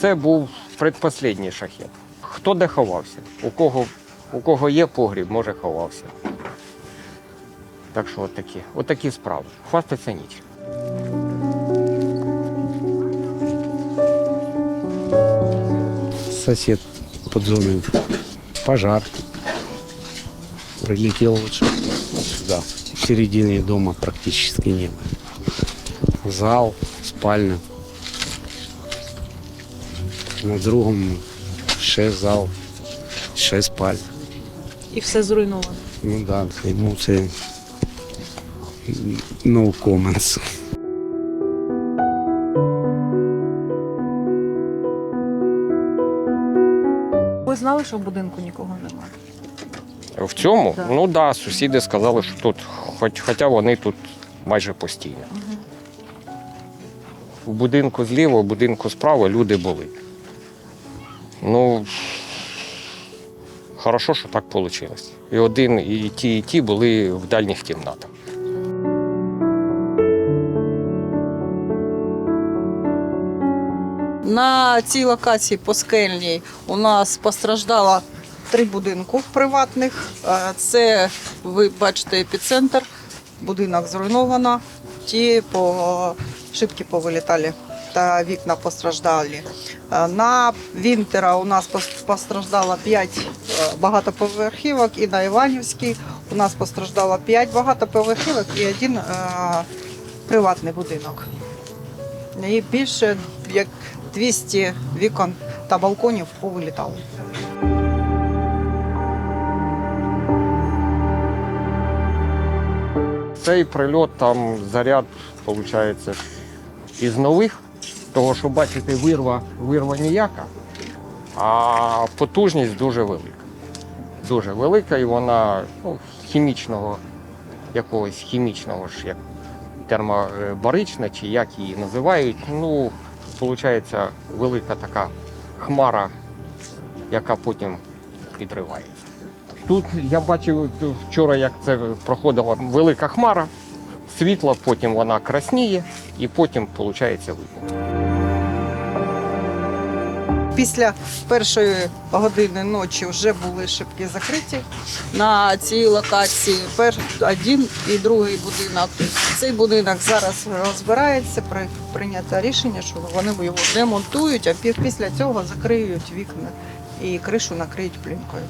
Це був предпоследній шахет. Хто де ховався? У кого, у кого є погріб, може ховався. Так що отакі, отакі справи. Хвастаться ніч. сосед под зоной. Пожар. Прилетел вот сюда. В середине дома практически не было. Зал, спальня. На другом ще зал, ще спальня. І все зруйновано. Ну да, йому це no comments. Ви знали, що в будинку нікого немає? В цьому, Так. ну так, да, сусіди сказали, що тут, хоч, хоча вони тут майже постійно. В будинку зліва, в будинку справа люди були. Ну, хорошо, що так вийшло. І один, і ті, і ті були в дальніх кімнатах. На цій локації по скельній у нас постраждало три будинку приватних. Е, Це ви бачите епіцентр, будинок зруйновано, ті по шибки повилітали та вікна постраждали. Е, На Вінтера у нас постраждало 5 багатоповерхівок і на Іванівській у нас постраждало 5 багатоповерхівок і один е, приватний будинок. І більше як 200 вікон та балконів повилітало. Цей прильот там заряд, виходить, із нових, того, що бачите, вирва, вирва ніяка, а потужність дуже велика. Дуже велика, і вона ну, хімічного, якогось хімічного ж, як термобарична, чи як її називають. Ну, виходить, велика така хмара, яка потім підривається. Тут я бачив вчора, як це проходила велика хмара, світла, потім вона красніє, і потім виходить вибух. Після першої години ночі вже були шибки закриті. На цій локації пер, один і другий будинок. Цей будинок зараз розбирається. При, прийнято рішення, що вони його демонтують, а пі- після цього закриють вікна і кришу накриють плінкою.